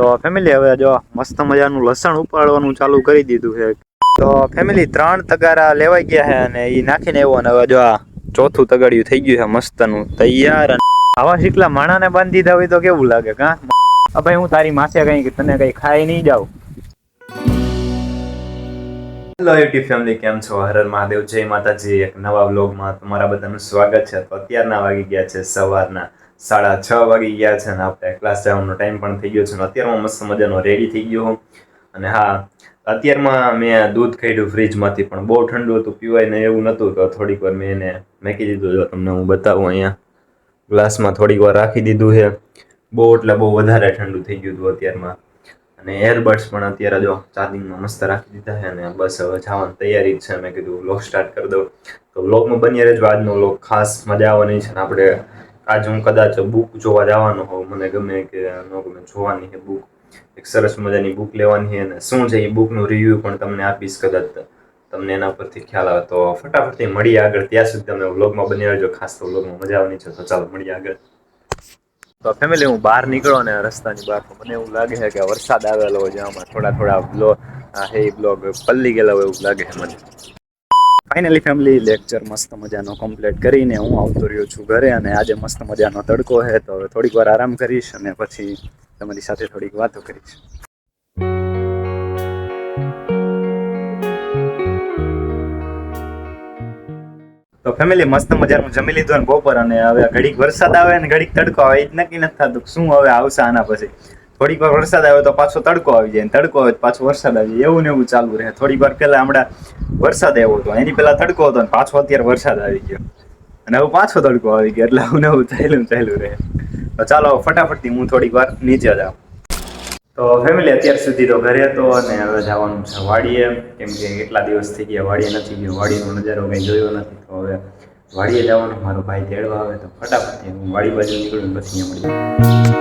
તો ફેમિલી હવે જો મસ્ત મજાનું લસણ ઉપાડવાનું ચાલુ કરી દીધું છે. તો ફેમિલી ત્રણ તગારા લેવાઈ ગયા છે અને એ નાખીને એવો અને હવે જો આ ચોથું તગાડિયું થઈ ગયું છે મસ્તનું. તૈયાર આવા શીખલા માણાને બાંધી દીધા હોય તો કેવું લાગે, કા? ભાઈ હું તારી માસે કઈ તને કઈ ખાઈ નહીં જાઉં. હેલો યુટ્યુબ ફેમિલી કેમ છો? હર હર મહાદેવ. જય માતાજી. એક નવા વ્લોગમાં તમારા બધાનું સ્વાગત છે. તો અત્યારના વાગી ગયા છે સવારના. સાડા છ વાગી ગયા છે અને આપણે ક્લાસ જવાનો ટાઈમ પણ થઈ ગયો છે અને અત્યારમાં મસ્ત મજાનો રેડી થઈ ગયો અને હા, અત્યારમાં મેં દૂધ કાઢ્યું ફ્રીજમાંથી પણ બહુ ઠંડુ હતું, પીવાય ને એવું નહોતું તો થોડીક વાર મેં એને મેકી દીધું. જો તમને હું બતાવું અહીંયા ગ્લાસમાં થોડીક વાર રાખી દીધું છે. બહુ એટલે બહુ વધારે ઠંડુ થઈ ગયું હતું અત્યારમાં. અને એરબડ્સ પણ અત્યારે જો ચાર્જિંગમાં મસ્ત રાખી દીધા છે અને બસ હવે જવાની તૈયારી જ છે. મેં કીધું વ્લોગ સ્ટાર્ટ કરી દઉં. તો વ્લોગમાં બની રહેજો. આજનો વ્લોગ ખાસ મજા આવવાની છે ને આપણે આજ હું કદાચ બુક જોવા જવાનો હોઉં, મને ગમે કે ન ગમે, જોવાની છે બુક એક સરસ મજાની બુક લેવાની છે અને શું છે એ બુકનું રિવ્યૂ પણ તમને આપીશ કદાચ. તમને એના પરથી ખ્યાલ આવે તો ફટાફટથી મળીએ આગળ. ત્યાં સુધી તમે વ્લોગમાં બની રહેજો, ખાસ તો વ્લોગમાં મજા આવવાની છે, તો ચાલો મળીએ આગળ. તો ફેમિલી હું બહાર નીકળો ને રસ્તાની બહાર મને એવું લાગે છે કે વરસાદ આવેલો હોય જેમાં થોડા થોડા બ્લો હે બ્લોગ પલ્લી ગયેલા હોય એવું લાગે છે મને. ફાઇનલી ફેમિલી લેક્ચર મસ્ત મજાનો કમ્પ્લીટ કરીને હું આવતો રહ્યો છું ઘરે અને આજે મસ્ત મજાનો તડકો છે, તો હવે થોડીક વાર આરામ કરીશ અને પછી તમારી સાથે થોડીક વાતો કરીશ. તો ફેમિલી મસ્ત મજાનું જમી લીધું ને બપોર અને હવે ઘડીક વરસાદ આવે અને ઘડીક તડકો આવે, એ જ નક્કી નથી થતું શું હવે આવશે આના પછી. થોડીક વાર વરસાદ આવે તો પાછો તડકો આવી જાય તડકો આવે પાછો વરસાદ આવી જાય. એવું ને એવું ચાલુ રહે. થોડીક વાર પહેલા હમણાં વરસાદ આવ્યો હતો. એની પહેલા તડકો હતો ને પાછો અત્યારે વરસાદ આવી ગયો. અને હવે પાછો તડકો આવી ગયો એટલે આવું ને એવું ચાલ્યું ચાલ્યું રહે. તો ચાલો ફટાફટથી હું થોડીક વાર નીચે જાઉં. તો ફેમિલી અત્યાર સુધી તો ઘરે હતો અને હવે જવાનું છે વાડીએ. કેમ કે કેટલા દિવસ થઈ ગયા વાડીએ નથી ગયો. વાડીનો નજારો કંઈ જોયો નથી. તો હવે વાડીએ જવાનું. મારો ભાઈ તેડવા આવે તો ફટાફટથી હું વાડી બાજુ નીકળું પછી મળીએ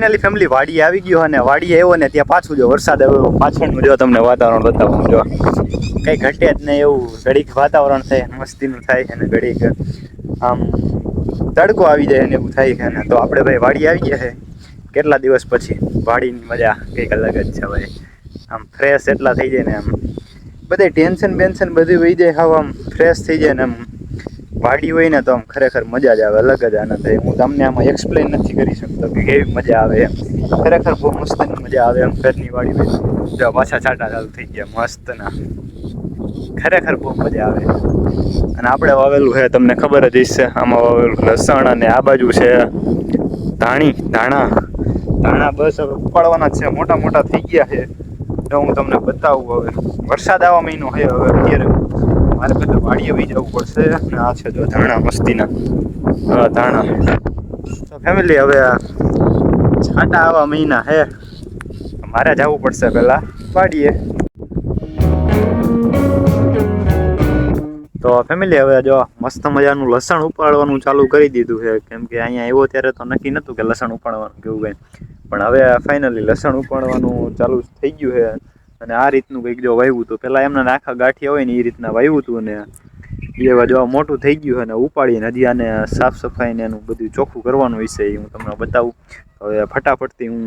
ફાઇનલી ફેમિલી વાડી આવી ગયો અને વાડી આવ્યો ને ત્યાં પાછું જો વરસાદ આવ્યો, પાછળનું જો તમને વાતાવરણ બતાવું, જો. કંઈ ઘટે જ નહીં એવું, ઘડીક વાતાવરણ થાય, મસ્તીનું થાય અને ઘડીક આમ તડકો આવી જાય ને એવું થાય છે ને તો આપણે ભાઈ વાડી આવી ગયા છે. કેટલા દિવસ પછી? વાડીની મજા કંઈક અલગ જ છે ભાઈ. આમ ફ્રેશ એટલા થઈ જાય ને આમ. બધે ટેન્શન બેન્શન બધું વહી જાય, હવે આમ ફ્રેશ થઈ જાય ને આમ. વાડી હોય ને તો આમ ખરેખર મજા જ આવે, અલગ જ આનંદ થાય. હું તમને આમાં એક્સપ્લેન નથી કરી શકતો કે કેવી મજા આવે એમ. ખરેખર બહુ મસ્ત મજા આવે એમ ઘરની વાડી હોય પાછા છાંટા ચાલુ થઈ ગયા મસ્ત ના ખરેખર બહુ મજા આવે. અને આપણે વાવેલું છે તમને ખબર જ હશે, આમાં વાવેલું લસણ અને આ બાજુ છે ધાણી, ધાણા. ધાણા બસ હવે ઉપાડવાના છે, મોટા મોટા થઈ ગયા છે. તો હું તમને બતાવું હવે. વરસાદ આવા મહિનો છે, હવે અત્યારે મારે પહેલાં વાડીએ વહી જવું પડશે. આ છે જો ધાણા મસ્તીના ધાણા. તો ફેમિલી હવે છાંટા આવા મહિના હે. મારે જવું પડશે પહેલાં વાડીએ. તો ફેમિલી હવે જો મસ્ત મજાનું લસણ ઉપાડવાનું ચાલુ કરી દીધું છે. કેમ કે અહીંયા આવ્યો ત્યારે તો નક્કી નહોતું કે લસણ ઉપાડવાનું કેવું કંઈ. પણ હવે ફાઇનલી લસણ ઉપાડવાનું ચાલુ થઈ ગયું છે. અને આ રીતનું કંઈક જો વાવ્યું હતું પહેલાં એમના આખા ગાંઠિયા હોય ને એ રીતના વાવ્યું હતું ને એ હવે જો મોટું થઈ ગયું અને ઉપાડીને હજી આને સાફ સફાઈને એનું બધું ચોખ્ખું કરવાનું વિશે એ હું તમને બતાવું. હવે ફટાફટથી હું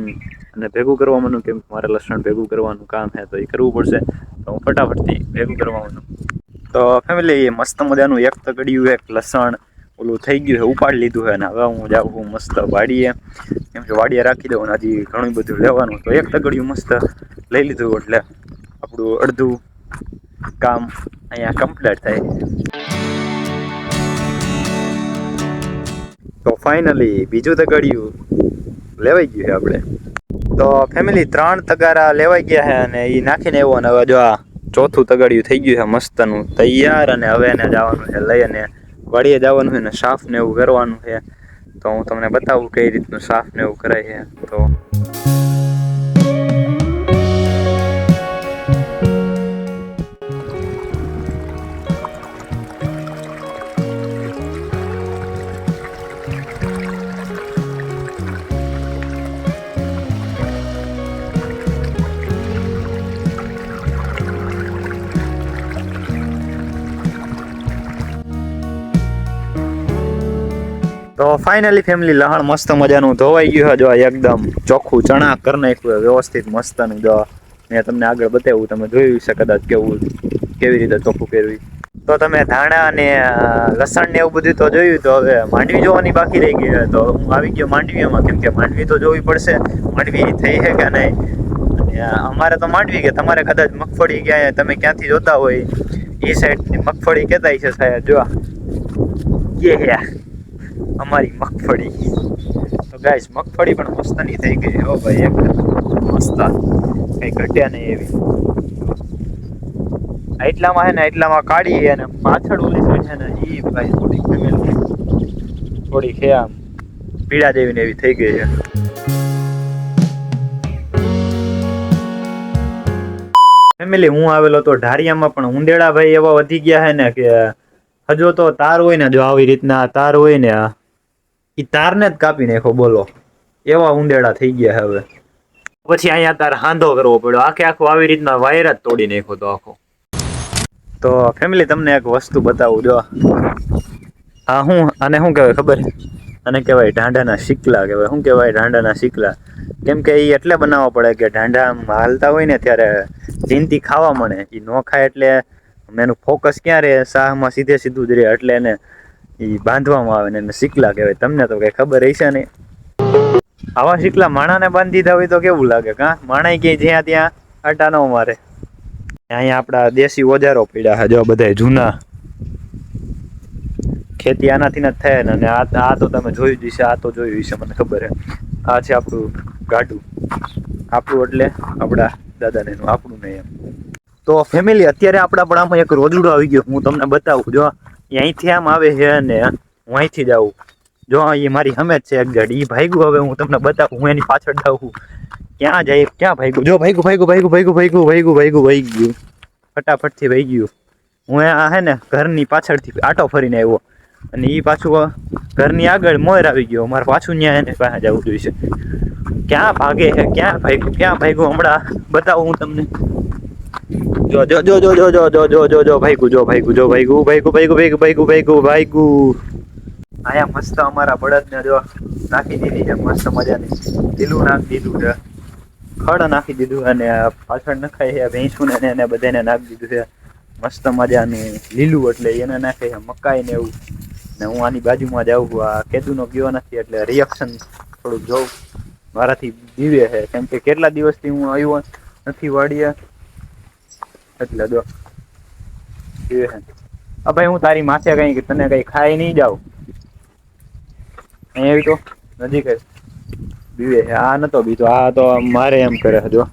અને ભેગું કરવા માંડું, કેમ મારે લસણ ભેગું કરવાનું કામ છે તો એ કરવું પડશે. તો હું ફટાફટથી ભેગું કરવાનું તો ફેમિલી મસ્ત મજાનું એક તગડિયું એક લસણ ઓલું થઈ ગયું છે, ઉપાડી લીધું છે, અને હવે હું જાઉં છું મસ્ત વાડીએ. કેમ કે વાડીએ રાખી દઉં અને હજી ઘણું બધું લેવાનું તો એક તગડિયું મસ્ત લઈ લીધું એટલે આપણું અડધું કામ અહીંયા કમ્પ્લીટ થાય. તો ફાઇનલી બીજું તગડિયું લેવાઈ ગયું છે આપણે. તો ફેમિલી ત્રણ તગારા લેવાઈ ગયા છે અને એ નાખીને એવો અને હવે જો આ ચોથું તગડિયું થઈ ગયું છે, મસ્તનું. તૈયાર અને હવે એને જવાનું છે લઈ અને વાડીએ જવાનું છે ને, સાફ ને એવું કરવાનું છે. તો હું તમને બતાવું કઈ રીતનું સાફ ને એવું કરાય છે. તો તો ફાઇનલી ફેમિલી લહણ મસ્ત મજાનું ધોવાઈ ગયું જો એકદમ ચોખ્ખું ચણા કરી નાખ્યું વ્યવસ્થિત મસ્તનું જો મેં તમને આગળ બતાવ્યું, તમે જોયું છે કદાચ કેવું, કેવી રીતે ચોખ્ખું પહેરવી તો તમે ધાણા અને લસણ ને એવું બધું તો જોયું તો હવે માંડવી જોવાની બાકી રહી ગઈ તો હું આવી ગયો માંડવીમાં કેમ કે માંડવી તો જોવી પડશે. માંડવી થઈ છે કે નહીં? અને અમારે તો માંડવી કે તમારે કદાચ મગફળી ક્યાંય તમે ક્યાંથી જોતા હોય એ સાઈડની મગફળી કહેતા છે સાહેબ. જો કે અમારી મગફળી. તો ગાઈસ મગફળી પણ મસ્તની થઈ ગઈ. હો ભાઈ એક મસ્ત. કઈ ઘટ્યા નહીં એવી. એટલામાં હે ને, એટલામાં કાઢી અને પાછળ ઓલી સાઈડ છે ને એ ભાઈ થોડીક ફેમિલી થોડીક હે આમ પીડા જેવી ને એવી થઈ ગઈ છે. ફેમિલી હું આવેલો તો ઢારિયામાં, પણ ઉંદેડા ભાઈ એવા વધી ગયા છે ને કે, હજુ તો તાર હોય ને, જો આવી રીતના તાર હોય ને એ તારને જ કાપી નાખો બોલો. એવા ઉંદેડા થઈ ગયા હવે. પછી અહીંયા તાર હાંધો કરવો પડ્યો. આખે આખો આવી રીતના વાયર જ તોડી નાખ્યો તો આખો. તો ફેમિલી તમને એક વસ્તુ બતાવું, જો. આ હું, આને શું કહેવાય ખબર? આને કહેવાય ઢાંડાના શીકલા કહેવાય. શું કહેવાય ઢાંડાના શીકલા કેમ કે એ એટલે બનાવવા પડે કે ઢાંઢા હાલતા હોય ને ત્યારે જીનતી ખાવા મળે. એ ન ખાય એટલે એનું ફોકસ ક્યાં રહે? શાહમાં સીધે સીધું જ રહે. એટલે એને એ બાંધવામાં આવે ને એને શીકલા કહેવાય. તમને તો કઈ ખબર હશે નહીં. આવા શીકલા માણાને બાંધી દીધા હોય તો કેવું લાગે? કા? માણા કે જ્યાં ત્યાં આટા ન મારે. અહીંયા આપણા દેશી ઓજારો પડ્યા છે, જો બધા જૂના. ખેતી આનાથી જ થાય ને, અને આ તો તમે જોયું જ હશે, આ તો જોયું હશે, મને ખબર છે. આ છે આપણું ગાડું. આપણું એટલે આપણા દાદાને આપણું નહીં એમ. તો ફેમિલી અત્યારે આપણા પણ આમાં એક રોજડો આવી ગયો. હું તમને બતાવું, જો અહીંથી આમ આવે છે અને હું અહીંથી જ આવું જો એ મારી હમે છે એક ગાડી એ ભાઈગું હવે હું તમને બતાવું. હું એની પાછળ જાઉં. ક્યાં જાય? ક્યાં ભાઈગું જો ભાઈગું ભાઈગું ભાઈગું ભાઈગું ભાઈગું ભાઈગું ભાઈગું ભાઈ ગયું ફટાફટથી ભાઈ ગયું હું આ હે ને ઘરની પાછળથી આટો ફરીને આવ્યો. અને એ પાછું ઘરની આગળ મોર આવી ગયો. મારે પાછું ત્યાં એને પાસે જવું જોઈશે. ક્યાં ભાગે ક્યાં ભાગ્યું? ક્યાં ભાગ્યું? હમણાં બતાવું હું તમને. જો જો જો જો જો જો જો જો જો જો ગુ જો ગુ જો ભાગ્યું ભાઈ ગુ ભાઈ ગુ ભાઈ ગુ આયા મસ્ત અમારા બળદને જો નાખી દીધી છે, મસ્ત મજાની. લીલું નાખી દીધું છે. ખડ નાખી દીધું અને પાછળ નખાય છે, ભેંસું ને એને બધાને નાખી દીધું છે. મસ્ત મજાની લીલું એટલે એને નાખે છે, મકાઈ ને એવું. ને હું આની બાજુમાં જાઉં છું, આ કેદુનો ગયો નથી, એટલે રિએક્શન થોડુંક જોઉં. મારાથી દીવે છે, કેમ કે કેટલા દિવસથી હું આવ્યો નથી વાડીએ. એટલે દો આ હું તારી માથે કઈ તને કઈ ખાઈ નહીં જાવ અહીંયા આવી તો, નજીક જ. બીવે આ નતો બીજો, આ તો મારે એમ કરે જો.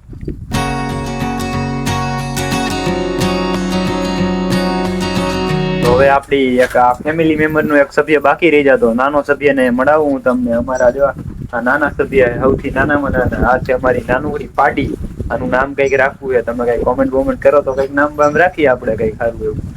હવે આપણી એક આ ફેમિલી મેમ્બરનો એક સભ્ય બાકી રહી જતો. નાનો સભ્યને મળાવું હું તમને. અમારા જો આ નાના સભ્ય સૌથી નાનામાં નાના. આ છે અમારી નાનુડી પાડી. આનું નામ કંઈક રાખવું છે તમે કઈ કોમેન્ટ બોમેન્ટ કરો તો કંઈક નામ બામ રાખીએ આપણે કઈ સારું એવું.